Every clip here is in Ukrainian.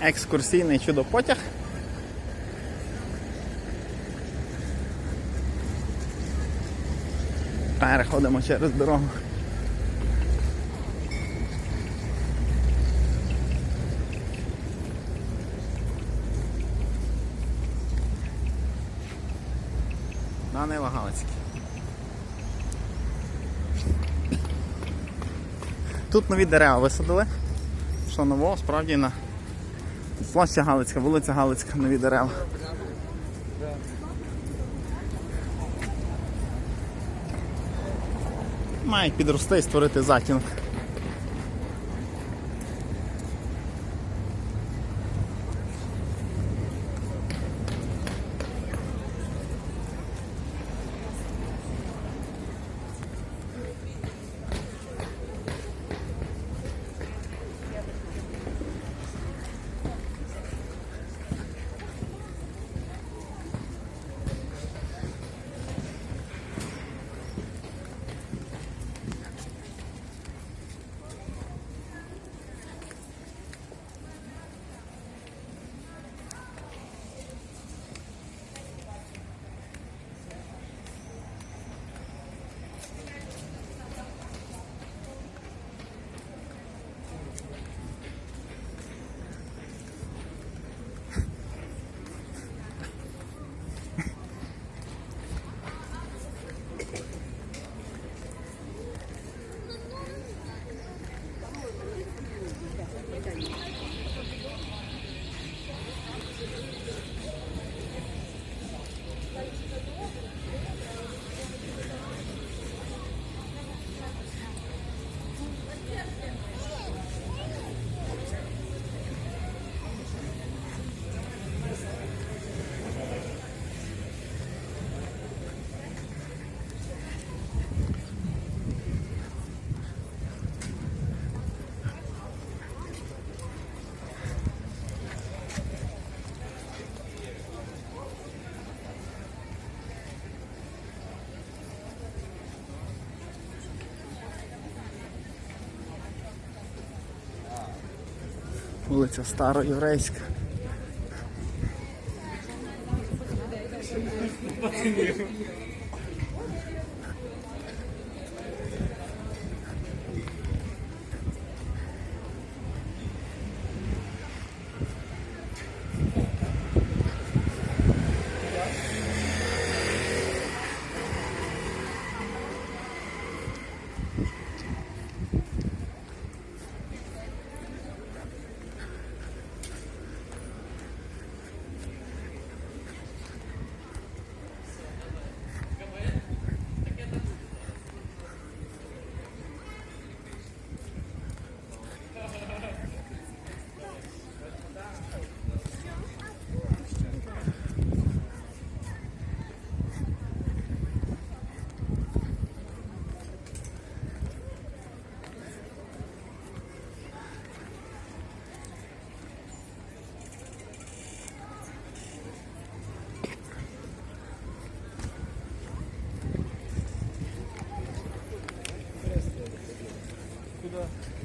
екскурсійний чудо-потяг. Переходимо через дорогу. На Нива Галицький. Тут нові дерева висадили. Що нового, справді на площа Галицька, вулиця Галицька, нові дерева. Мають підрости і створити затінок. Вулиця Староєврейська. Merhaba.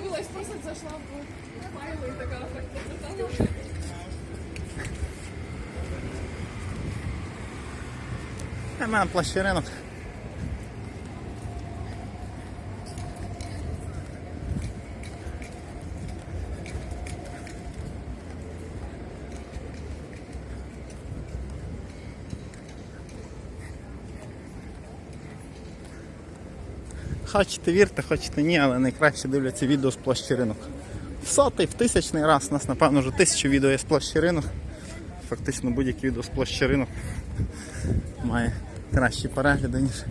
Дивилась, просто зайшла в файли і така так почитала. У мене площеринок. Хочете вірте, хочете ні, але найкраще дивляться відео з площі ринок. В сотий, в тисячний раз у нас, напевно, вже тисячу відео є з площі ринок. Фактично будь-яке відео з площі ринок має кращі перегляди, ніж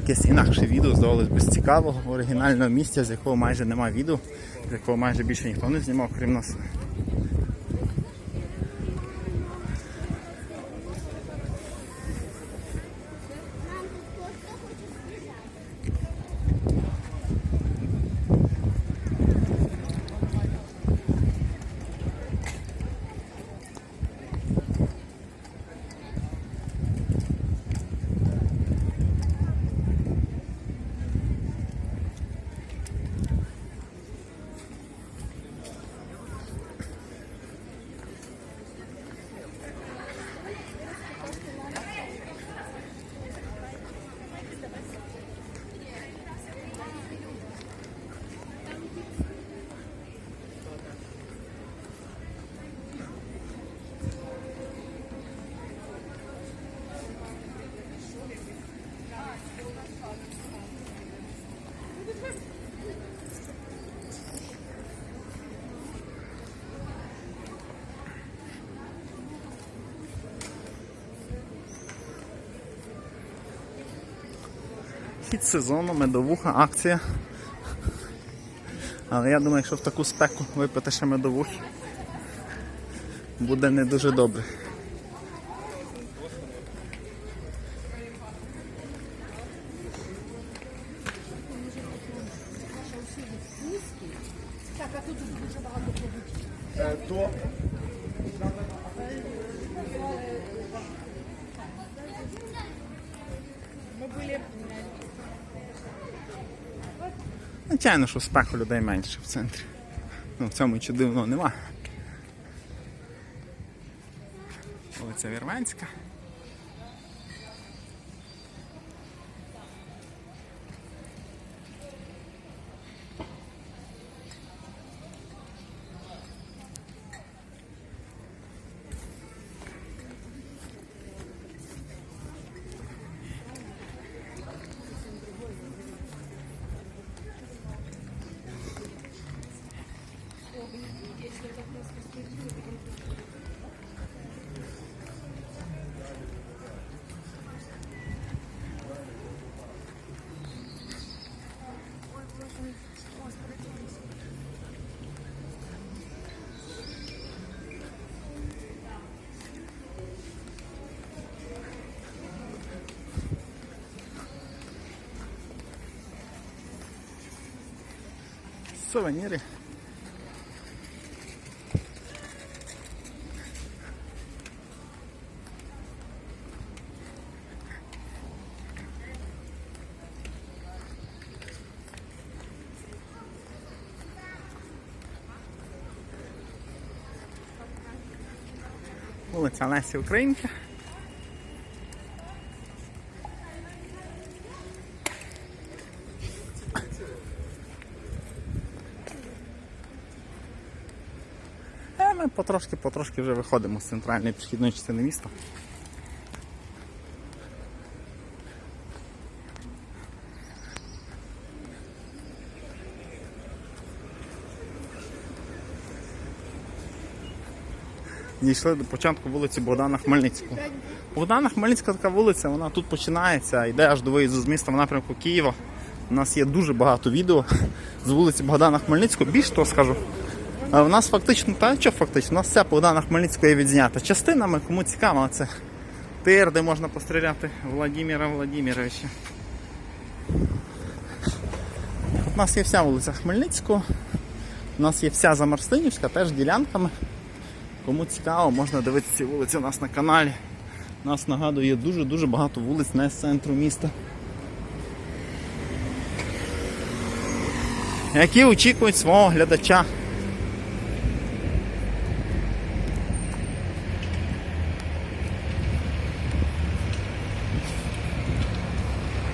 якесь інакше відео, здавалось би, з цікавого оригінального місця, з якого майже немає відео, з якого майже більше ніхто не знімав, крім нас. Хід сезону, медовуха, акція. Але я думаю, якщо в таку спеку випити ще медовухи, буде не дуже добре. То Звичайно, що спеку людей менше в центрі. Ну, в цьому чи дивно нема. Вулиця Вірменська. Сувеніри. Вулиця Лесі Українки. потрошки-потрошки вже виходимо з центральної пішохідної частини міста. Дійшли до початку вулиці Богдана Хмельницького. Богдана Хмельницька така вулиця, вона тут починається, йде аж до виїзду з міста в напрямку Києва. У нас є дуже багато відео з вулиці Богдана Хмельницького. Більш того скажу, У нас фактично, та що фактично, у нас вся Богдана Хмельницького відзнята. Частинами, кому цікаво, це тир, де можна постріляти Владимира Владимировича. У нас є вся вулиця Хмельницького, у нас є вся Замарстинівська, теж ділянками. Кому цікаво, можна дивитися ці вулиці у нас на каналі. У нас нагадує дуже-дуже багато вулиць не з центру міста. Які очікують свого глядача.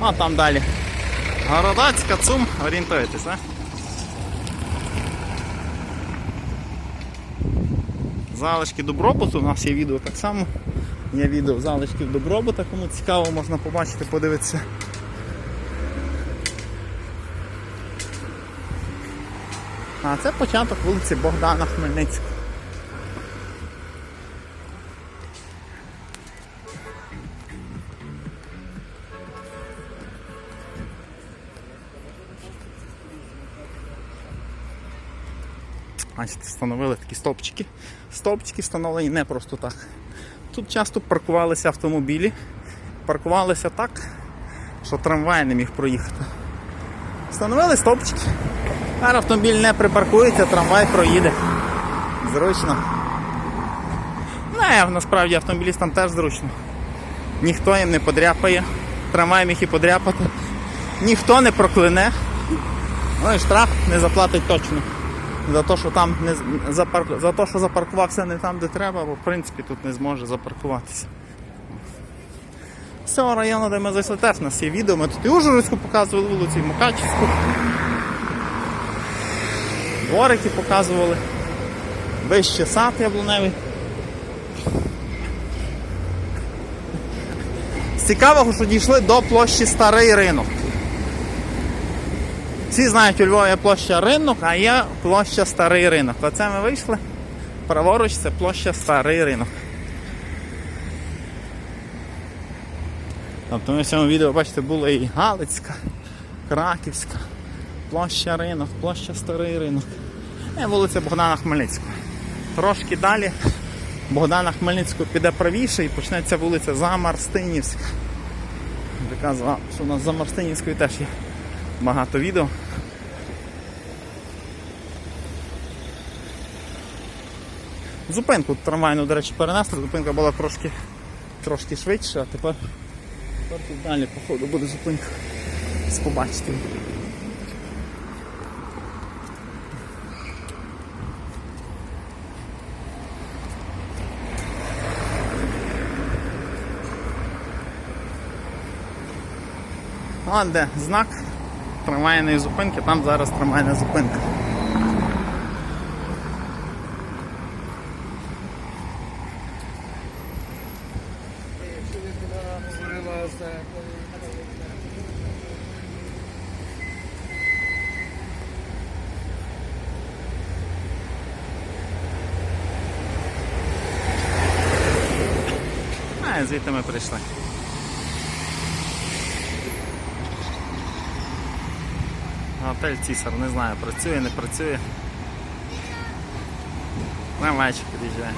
А там далі. Городацька цум, орієнтуєтесь, а? Залишки добробуту, у нас є відео так само. Є відео залишків добробута, кому цікаво, можна побачити, подивитися. А це початок вулиці Богдана Хмельницького. Бачите, встановили такі стовпчики. Стовпчики встановлені не просто так. Тут часто паркувалися автомобілі, паркувалися так, що трамвай не міг проїхати. Встановили стовпчики. Зараз автомобіль не припаркується, трамвай проїде. Зручно. Не, насправді автомобілістам теж зручно. Ніхто їм не подряпає. Трамвай міг і подряпати. Ніхто не проклине. Ну і штраф не заплатить точно. За те, що там не з- за те, що запаркувався не там, де треба, бо в принципі тут не зможе запаркуватися. З цього району, де ми зайшли, теж у нас є відео. Ми тут і Ужгородську показували вулицю, і Мукачівську. Дворики показували. Вище сад яблуневий. Цікавого, що дійшли до площі Старий ринок. Всі знають, у Львові є площа ринок, а є площа Старий ринок. Оце ми вийшли. Праворуч це площа Старий ринок. Тобто ми в цьому відео, бачите, була і Галицька, Краківська, площа ринок, площа Старий ринок. І вулиця Богдана Хмельницького. Трошки далі Богдана Хмельницького піде правіше і почнеться вулиця Замарстинівська. Така, зва- що у нас за Марстинівською теж є багато відео. Зупинку трамвайну, до речі, перенесли. Зупинка була трошки, трошки швидше, а тепер, тепер тут далі, походу, буде зупинка. З побачите. А де знак трамвайної зупинки, там зараз трамвайна зупинка. Звідти прийшли. Готель Цісар, не знаю, працює, не працює. Трамвайчик під'їжджає.